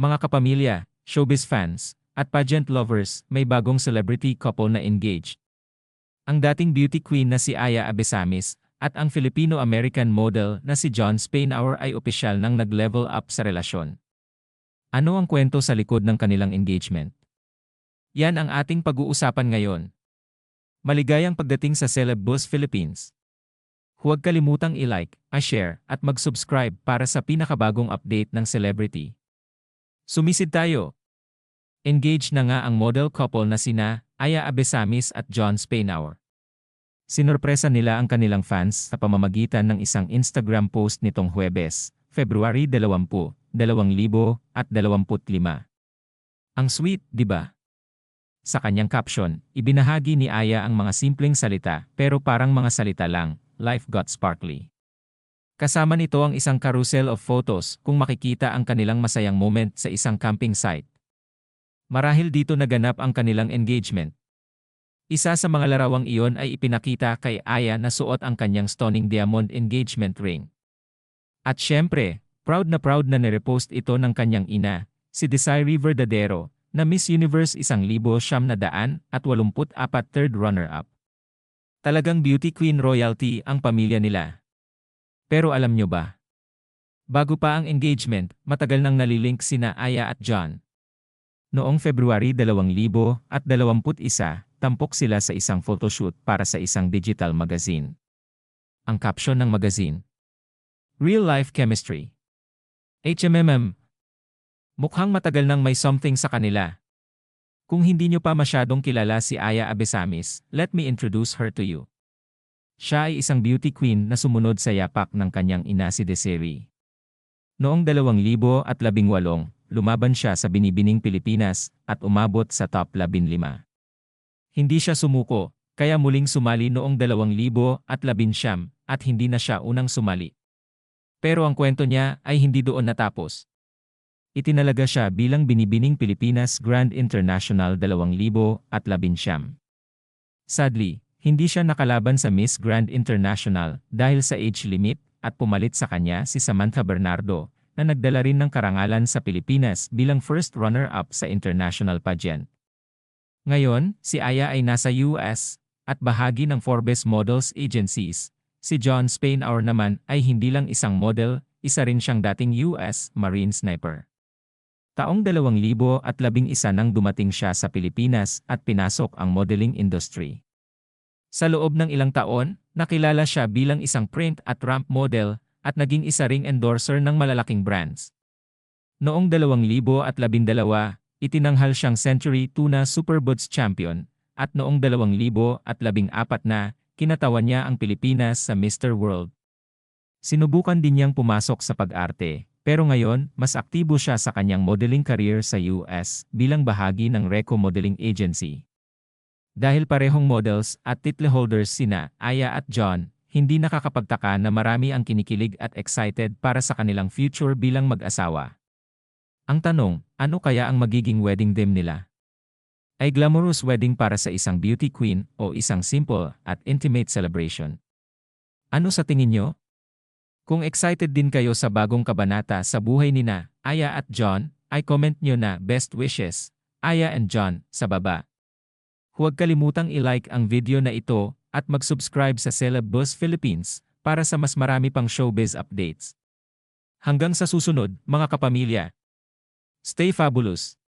Mga kapamilya, showbiz fans, at pageant lovers, may bagong celebrity couple na engaged. Ang dating beauty queen na si Aya Abesamis at ang Filipino-American model na si John Spainhour ay opisyal nang nag-level up sa relasyon. Ano ang kwento sa likod ng kanilang engagement? Yan ang ating pag-uusapan ngayon. Maligayang pagdating sa Celeb Buzz Philippines. Huwag kalimutang i-like, a-share, at mag-subscribe para sa pinakabagong update ng celebrity. Sumisid tayo! Engaged na nga ang model couple na sina Aya Abesamis at John Spainhour. Sinorpresa nila ang kanilang fans sa pamamagitan ng isang Instagram post nitong Huwebes, February 20, 2025. Ang sweet, di ba? Sa kanyang caption, ibinahagi ni Aya ang mga simpleng salita pero parang mga salita lang, life got sparkly. Kasama nito ang isang carousel of photos kung makikita ang kanilang masayang moment sa isang camping site. Marahil dito naganap ang kanilang engagement. Isa sa mga larawang iyon ay ipinakita kay Aya na suot ang kanyang stunning diamond engagement ring. At syempre, proud na proud na nirepost ito ng kanyang ina, si Desiree Verdadero, na Miss Universe 1,000 at 84 third runner-up. Talagang beauty queen royalty ang pamilya nila. Pero alam nyo ba? Bago pa ang engagement, matagal nang nalilink sina Aya at John. Noong February 2021, tampok sila sa isang photoshoot para sa isang digital magazine. Ang caption ng magazine, Real Life Chemistry. HMMM. Mukhang matagal nang may something sa kanila. Kung hindi nyo pa masyadong kilala si Aya Abesamis, let me introduce her to you. Siya ay isang beauty queen na sumunod sa yapak ng kanyang ina si Desiree. Noong 2018, lumaban siya sa Binibining Pilipinas at umabot sa top 15. Hindi siya sumuko, kaya muling sumali noong 2019 at hindi na siya unang sumali. Pero ang kwento niya ay hindi doon natapos. Itinalaga siya bilang Binibining Pilipinas Grand International 2019. Sadly, hindi siya nakalaban sa Miss Grand International dahil sa age limit at pumalit sa kanya si Samantha Bernardo na nagdala rin ng karangalan sa Pilipinas bilang first runner-up sa international pageant. Ngayon, si Aya ay nasa US at bahagi ng Forbes Models Agencies. Si John Spainhour naman ay hindi lang isang model, isa rin siyang dating US Marine Sniper. Taong 2011 nang dumating siya sa Pilipinas at pinasok ang modeling industry. Sa loob ng ilang taon, nakilala siya bilang isang print at ramp model at naging isa ring endorser ng malalaking brands. Noong 2012, itinanghal siyang Century Tuna Superbuds Champion at noong 2014 na, kinatawan niya ang Pilipinas sa Mr. World. Sinubukan din niyang pumasok sa pag-arte, pero ngayon, mas aktibo siya sa kanyang modeling career sa US bilang bahagi ng Reco Modeling Agency. Dahil parehong models at title holders sina Aya at John, hindi nakakapagtaka na marami ang kinikilig at excited para sa kanilang future bilang mag-asawa. Ang tanong, ano kaya ang magiging wedding theme nila? Ay glamorous wedding para sa isang beauty queen o isang simple at intimate celebration? Ano sa tingin nyo? Kung excited din kayo sa bagong kabanata sa buhay ni na Aya at John, ay comment nyo na best wishes, Aya and John, sa baba. Huwag kalimutang i-like ang video na ito at mag-subscribe sa Celeb Buzz Philippines para sa mas marami pang showbiz updates. Hanggang sa susunod, mga kapamilya. Stay fabulous!